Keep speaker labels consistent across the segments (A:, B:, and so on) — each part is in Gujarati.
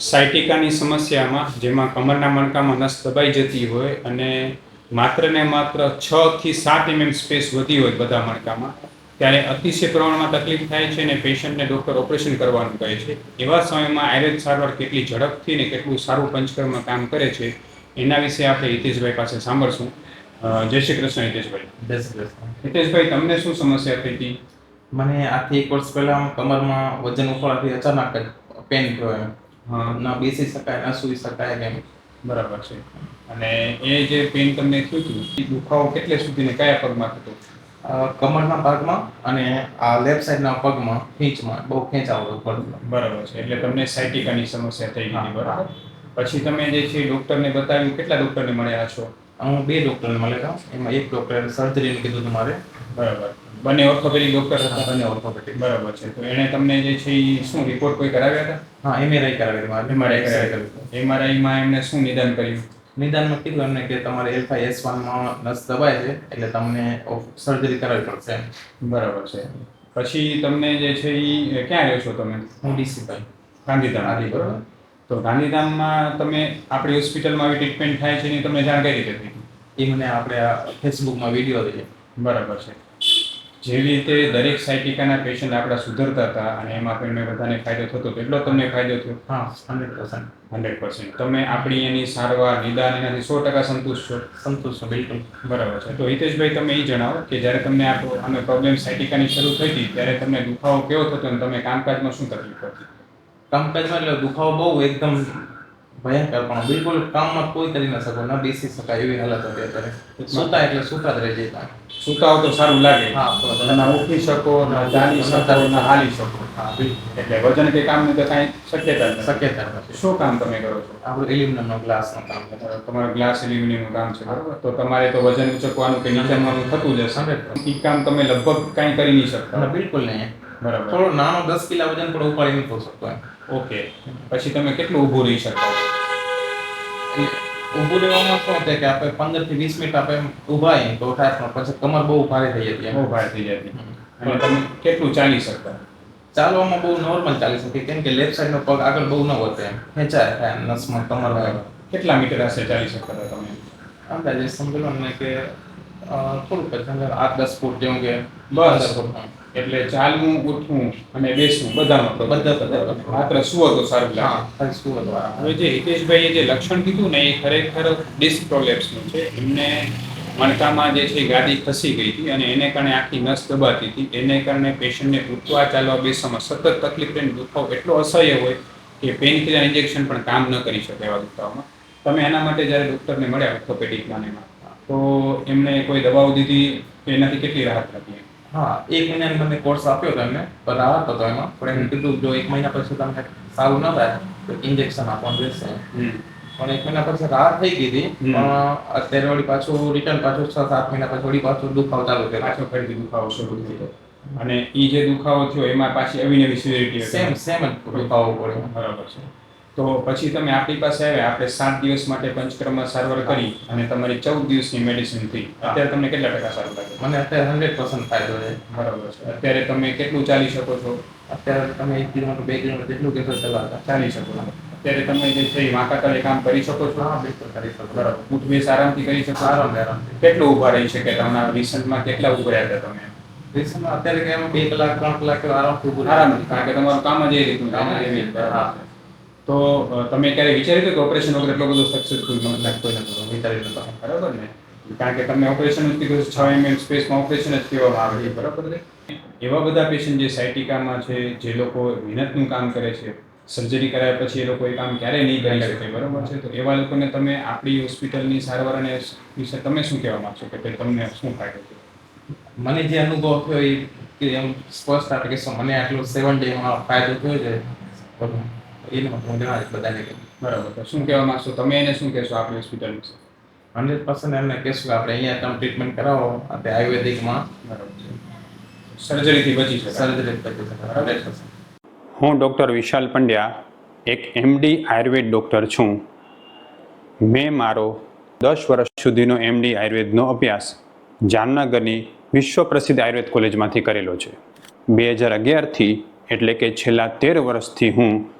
A: સાયટિકાની સમસ્યામાં જેમાં કમરના મણકામાં નસ દબાઈ જતી હોય અને માત્ર ને માત્ર છ થી સાત એમએમ સ્પેસ વધી હોય બધા મણકામાં ત્યારે અતિશય પ્રમાણમાં તકલીફ થાય છે અને પેશન્ટને ડૉક્ટર ઓપરેશન કરવાનું કહે છે. એવા સમયમાં આયુર્વેદ સારવાર કેટલી ઝડપથી ને કેટલું સારું પંચકર્મ કામ કરે છે એના વિશે આપણે હિતેશભાઈ પાસે સાંભળશું. જય શ્રી કૃષ્ણ હિતેશભાઈ.
B: જય શ્રી કૃષ્ણ.
A: હિતેશભાઈ તમને શું સમસ્યા થઈ હતી?
B: મને આથી એક વર્ષ પહેલા કમરમાં વજન ઉપાડવાથી અચાનક પેન થયો એમ. ના બેસી શકાય ના સૂઈ શકાય એમ.
A: બરાબર છે. અને એ જે પેન તમને થયું હતું એ દુખાવો કેટલે સુધી ને કયા પગમાં થતો?
B: કમરના ભાગમાં અને આ લેફ્ટ સાઈડના પગમાં ખીંચમાં બહુ ખેંચાવો પડતો
A: બરાબર છે. એટલે તમને સાયટિકાની સમસ્યા થઈ ગઈ બરાબર? પછી તમે જે છે ડૉક્ટરને બતાવ્યું કેટલા ડૉક્ટરને મળ્યા છો?
B: હું બે ડૉક્ટરને મળેલા એમાં એક ડૉક્ટરે સર્જરીનું કીધું તમારે
A: બરાબર. બંને ઓર્થોપેડિક ડોક્ટર હતા
B: બંને ઓર્થોપેડિક
A: બરાબર છે. તો એણે તમને જે છે એ શું રિપોર્ટ કોઈ કરાવ્યા હતા?
B: હા એમઆરઆઈ કરાવી મારે.
A: એમઆરઆઈ કરાવ્યા એમઆરઆઈમાં એમણે શું નિદાન કર્યું?
B: નિદાનમાં કીધું એમને કે તમારે એલ ફાઈ એસ વનમાં નસ દબાય છે એટલે તમને સર્જરી કરાવવી પડશે
A: બરાબર છે. પછી તમને જે છે એ ક્યાં રહ્યો છો તમે?
B: હું ડીસી ભાઈ.
A: ગાંધીધામ.
B: આદિ બરાબર.
A: તો ગાંધીધામમાં તમે આપણી હોસ્પિટલમાં આવી ટ્રીટમેન્ટ થાય છે એની તમને જાણ કઈ રીતે થઈ
B: એ મને આપણે ફેસબુકમાં વીડિયો જોઈએ
A: બરાબર છે. જેવી રીતે દરેક સાયટિકાના પેશન્ટ આપણા સુધરતા હતા અને એમાં પણ બધાને ફાયદો થતો કેટલો તમને ફાયદો થયો?
B: હા હંડ્રેડ પર્સન્ટ
A: હંડ્રેડ પર્સન્ટ તમે આપણી એની સારવાર નિદાન એનાથી સો ટકા સંતુષ્ટ છો?
B: સંતુષ્ટ છો બિલકુલ.
A: બરાબર છે. તો હિતેશભાઈ તમે એ જણાવો કે જ્યારે તમને આ અમે પ્રોબ્લેમ સાયટિકાની શરૂ થઈ હતી ત્યારે તમને દુખાવો કેવો થતો અને તમે કામકાજમાં શું તકલીફ હતી
B: કામકાજમાં એટલે દુખાવો બહુ એકદમ ભયંકર પણ બિલકુલ કામમાં કોઈ કરી ન શકો ન બેસી શકાય એવી હાલત હતી અત્યારે. સુતા એટલે સુતા જ રહી જતા.
A: સુતાઓ તો સારું લાગે?
B: હા
A: ના ઉઠી શકો ના ચાલી શકો ના હાલી શકો.
B: હા.
A: એટલે વજન કે કામની તો કાંઈ શક્યતા નથી.
B: શક્યતા નથી.
A: શું કામ તમે કરો છો?
B: આપણું એલ્યુમિનિયમનો ગ્લાસનું કામ. તમારો
A: તમારું ગ્લાસ એલ્યુમિનિયમનું કામ છે બરાબર? તો તમારે તો વજન ઉચકવાનું કે નીચેવાનું થતું જ હશે. એ કામ તમે લગભગ કાંઈ કરી નહીં શકતા.
B: બિલકુલ નહીં.
A: બરાબર.
B: થોડો નાનો દસ કિલા વજન પણ ઉપાડી નહીં શકતો
A: ઓકે. પછી તમે કેટલું ઊભું રહી
B: એટલે ઊભું રહેવામાં શું છે કે આપણે પંદરથી વીસ મિનિટ આપણે ઊભા આવીએ તો પછી કમર બહુ ભારે થઈ જતી
A: બહુ ભારે થઈ જતી. અને તમે કેટલું ચાલી શકતા?
B: ચાલવામાં બહુ નોર્મલ ચાલી શકે કેમ કે લેફ્ટ સાઈડનો પગ આગળ બહુ ન વધે એમ. ખેંચાય થાય નસમાં કમર
A: કેટલા મીટર હશે ચાલી શકતા તમે?
B: અંદાજે સમજો ને કે થોડુંક જ અંદર આઠ દસ ફૂટ જેવું કે
A: બસ. એટલે ચાલવું ઉઠવું અને બેસવું બધામાં.
B: બધા બધા
A: માત્ર સુવો તો સારું લાગે.
B: શું હતું
A: હવે જે હિતેશભાઈએ જે લક્ષણ કીધું ને એ ખરેખર ડિસ્ક પ્રોલેપ્સનું છે. એમને મણકામાં જે છે એ ગાદી ખસી ગઈ હતી અને એને કારણે આખી નસ દબાતી હતી. એને કારણે પેશન્ટને ઉઠવા ચાલવા બેસવામાં સતત તકલીફ રહીને દુખાવો એટલો અસહ્ય હોય કે પેન કિલર ઇન્જેક્શન પણ કામ ન કરી શકે એવા દુખાવામાં. તમે એના માટે જ્યારે ડૉક્ટરને મળ્યા ઓર્થોપેડિક માનેમાં એમાં તો એમને કોઈ દવાઓ દીધી તો એનાથી કેટલી રાહત હતી
B: હા એક મહિનાનો મને કોર્સ આપ્યો હતો એમને રાહત હતો એમાં. પણ એમને કીધું જો એક મહિના પછી તમને સારું ન થાય તો ઇન્જેક્શન આપવાનું રહેશે. પણ એક મહિના પછી રાહત થઈ ગઈ હતી. પણ અત્યારે વળી પાછું રિટર્ન પાછું છ સાત મહિના પછી વળી પાછું દુખાવો ચાલુ થયો.
A: પાછો ફરીથી દુખાવો શરૂ થયો અને એ જે દુખાવો થયો એમાં પાછી નવી નવી સિવિરિટી
B: સેમ સેમ જ દુખાવો પડ્યો.
A: બરાબર છે. તો પછી તમે આપણી પાસે આવ્યા આપણે સાત દિવસ માટે પંચક્રમ સારવાર કરી અને તમારી ચૌદ દિવસની મેડિસિન થઈ અત્યારે તમને કેટલા ટકા સારું લાગે?
B: મને અત્યારે હંડ્રેડ પર્સન્ટ ફાયદો છે.
A: બરાબર છે. અત્યારે તમે કેટલું ચાલી શકો છો?
B: અત્યારે તમે એક કિલોમીટર બે કિલોમીટર જેટલું કેટલું ચલાવતા
A: ચાલી. શકો છો. અત્યારે તમે જે છે એ વાંકા તળે કામ કરી શકો છો?
B: હા બિલકુલ કરી શકો
A: બરાબર. ઉઠ બેસ આરામથી કરી શકો
B: આરામ આરામથી
A: કેટલું ઊભા રહી શકે તમારા રિસન્ટમાં કેટલા ઊભા રહ્યા હતા તમે?
B: રિસન્ટમાં અત્યારે કે બે કલાક ત્રણ કલાક આરામથી.
A: આરામથી કારણ કે તમારું કામ જ એ રીતનું
B: કામ જ એ રીતનું,
A: બરાબર
B: હા.
A: તો તમે ક્યારે વિચાર્યું કે ઓપરેશન વગર એટલો બધો સક્સેસફુલ મને લાગતો
B: કોઈ નતું વિચારી નતો
A: બરાબર ને? કારણ કે તમે ઓપરેશન જ કીધું છ એમએમ સ્પેસમાં ઓપરેશન જ કહેવામાં આવે છે, બરાબર ને? એવા બધા પેશન્ટ જે સાયટિકામાં છે, જે લોકો મહેનતનું કામ કરે છે સર્જરી કરાયા પછી એ લોકો એ કામ ક્યારેય નહીં કરી શકે, બરાબર છે? તો એવા લોકોને તમે આપણી હોસ્પિટલની સારવાર અને વિશે તમે શું કહેવા માંગશો કે ભાઈ તમને શું ફાયદો છે
B: મને જે અનુભવ થયો એ કે એમ સ્પષ્ટ આપે કે મને આટલો સેવન ડેમાં ફાયદો થયો છે. તો હું જણાવીશ બધાને
A: બરાબર. તો શું કહેવા માંગશો? તમે એને શું કહેશો આપણી હોસ્પિટલ વિશે?
B: હંડ્રેડ પર્સન્ટ એમને કહેશું કે આપણે અહીંયા તમે ટ્રીટમેન્ટ કરાવો આપણે આયુર્વેદિકમાં.
A: બરાબર છે. સર્જરીથી બચી શકાય.
B: સર્જરી બચી શકાય. હંડ્રેડ પર્સન્ટ
A: હું ડૉક્ટર વિશાલ પંડ્યા એક એમડી આયુર્વેદ ડૉક્ટર છું. મેં મારો દસ વર્ષ સુધીનો એમડી આયુર્વેદનો અભ્યાસ જામનગરની વિશ્વ પ્રસિદ્ધ આયુર્વેદ કોલેજમાંથી કરેલો છે. બે હજાર અગિયારથી એટલે કે છેલ્લા તેર વર્ષથી હું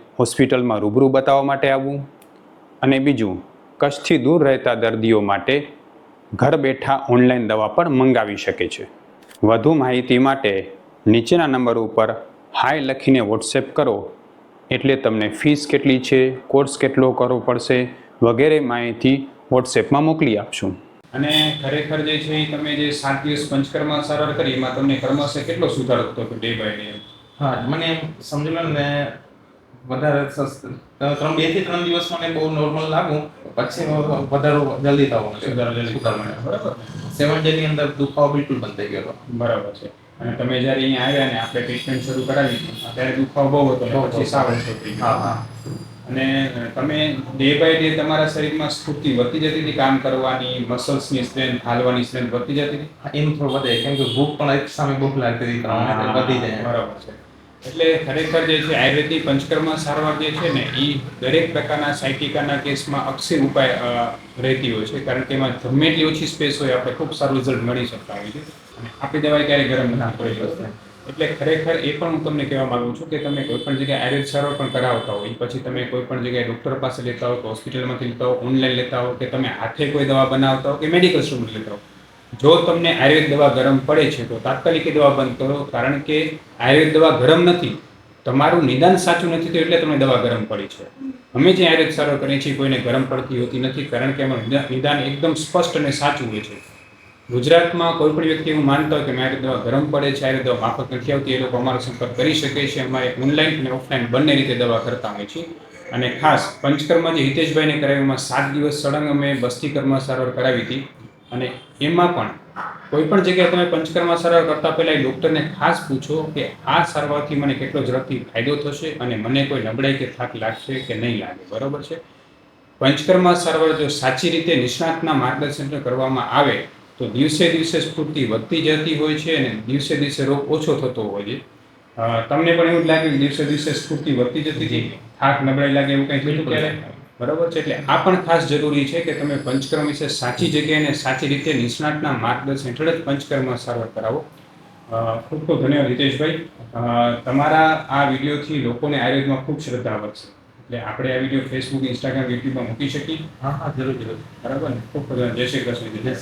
A: હોસ્પિટલમાં રૂબરૂ બતાવવા માટે આવવું અને બીજું, કચ્છથી દૂર રહેતા દર્દીઓ માટે ઘર બેઠા ઓનલાઈન દવા પણ મંગાવી શકે છે. વધુ માહિતી માટે નીચેના નંબર ઉપર હાય લખીને વોટ્સએપ કરો. એટલે તમને ફીસ કેટલી છે, કોર્સ કેટલો કરવો પડશે વગેરે માહિતી વોટ્સએપમાં મોકલી આપશું. અને ખરેખર જે છે તમે જે સાત દિવસ પંચકર્મા સારવાર કરી, એમાં તમને કર્મશે કેટલો સુધારો થતો ડે બાય ડે
B: હા, મને સમજી લો ને વધારે ત્રણ બેથી ત્રણ દિવસ મને બહુ નોર્મલ લાગુ પછી વધારો જલ્દી થવાનો
A: સુધારો જલ્દી બરાબર?
B: સેવન ડે ની અંદર દુખાવો બિલકુલ બંધ થઈ ગયો
A: બરાબર છે. અને તમે જ્યારે અહીંયા આવ્યા ને આપણે ટ્રીટમેન્ટ શરૂ કરાવી ત્યારે દુખાવો બહુ હતો પછી. સાવ થઈ
B: હા હા.
A: અને તમે ડે બાય ડે તમારા શરીરમાં સ્ફૂર્તિ વધતી જતી હતી કામ કરવાની મસલ્સની સ્ટ્રેન્થ હાલવાની સ્ટ્રેન્થ વધતી જતી હતી?
B: એમ થોડું વધે કેમ કે ભૂખ પણ એક સામે ભૂખ લાગતી હતી વધી જાય.
A: બરાબર છે. એટલે ખરેખર જે છે, આયુર્વેદિક પંચકર્મ સારવાર જે છે ને એ દરેક પ્રકારના સાયટિકાના કેસમાં અક્ષર ઉપાય રહેતી હોય છે. કારણ કે એમાં ગમે એટલી ઓછી સ્પેસ હોય, આપણે ખૂબ સારું રિઝલ્ટ મળી શકતા હોય છે. અને આપણી દવાઈ ક્યારેય ગરમ ના પડી શકતા એટલે ખરેખર એ પણ હું તમને કહેવા માગું છું કે તમે કોઈ પણ જગ્યાએ આયુર્વેદ સારવાર પણ કરાવતા હોય પછી તમે કોઈ પણ જગ્યાએ ડૉક્ટર પાસે લેતા હો કે હોસ્પિટલમાંથી લેતા હો, ઓનલાઈન લેતા હો કે તમે હાથે કોઈ દવા બનાવતા હો કે મેડિકલ સ્ટોરમાંથી લેતા હો જો તમને આયુર્વેદ દવા ગરમ પડે છે, તો તાત્કાલિક દવા બંધ કરો. કારણ કે આયુર્વેદ દવા ગરમ નથી. તમારું નિદાન સાચું નથી થયું એટલે તમને દવા ગરમ પડી છે. અમે જે આયુર્વેદ સારવાર કરીએ છીએ, કોઈને ગરમ પડતી હોતી નથી, કારણ કે એમાં નિદાન એકદમ સ્પષ્ટ અને સાચું હોય છે. ગુજરાતમાં કોઈ પણ વ્યક્તિ એવું માનતા હોય કે મારી દવા ગરમ પડે છે, આયુર્વેદ દવા માફક નથી આવતી, એ લોકો અમારો સંપર્ક કરી શકે છે. અમારે ઓનલાઈન અને ઓફલાઈન બંને રીતે દવા કરતા હોય છે. અને ખાસ, પંચકર્મા જે હિતેશભાઈને કરાવી, એમાં સાત દિવસ સળંગ અમે બસ્તી કર્મ સારવાર કરાવી હતી. અને એમાં પણ કોઈ પણ જગ્યાએ તમે પંચકર્મા સારવાર કરતા પહેલાં એ ડૉક્ટરને ખાસ પૂછો કે આ સારવારથી મને કેટલો ઝડપથી ફાયદો થશે અને મને કોઈ નબળાઈ કે થાક લાગશે કે નહીં લાગે. બરોબર છે? પંચકર્મા સારવાર જો સાચી રીતે નિષ્ણાતના માર્ગદર્શન કરવામાં આવે તો દિવસે દિવસે સ્ફૂર્તિ વધતી જતી હોય છે અને દિવસે દિવસે રોગ ઓછો થતો હોય છે. તમને પણ એવું જ લાગે કે દિવસે દિવસે સ્ફૂર્તિ વધતી જતી હતી? થાક નબળાઈ લાગે એવું કંઈ થયું ક્યારે બરાબર છે? એટલે આ પણ ખાસ જરૂરી છે કે તમે પંચકર્મ વિશે સાચી જગ્યાએ અને સાચી રીતે નિષ્ણાતના માર્ગદર્શન હેઠળ જ પંચકર્મ સારવાર કરાવો. ખૂબ ખૂબ ધન્યવાદ હિતેશભાઈ. તમારા આ વિડીયોથી લોકોને આયુર્વેદમાં ખૂબ શ્રદ્ધા વધશે. એટલે આપણે આ વીડિયો ફેસબુક ઇન્સ્ટાગ્રામ યુટ્યુબમાં મૂકી શકીએ.
B: હા હા જરૂર જરૂર.
A: બરાબર ને? ખૂબ ખૂબ જય શ્રી કૃષ્ણ
B: જય શ્રી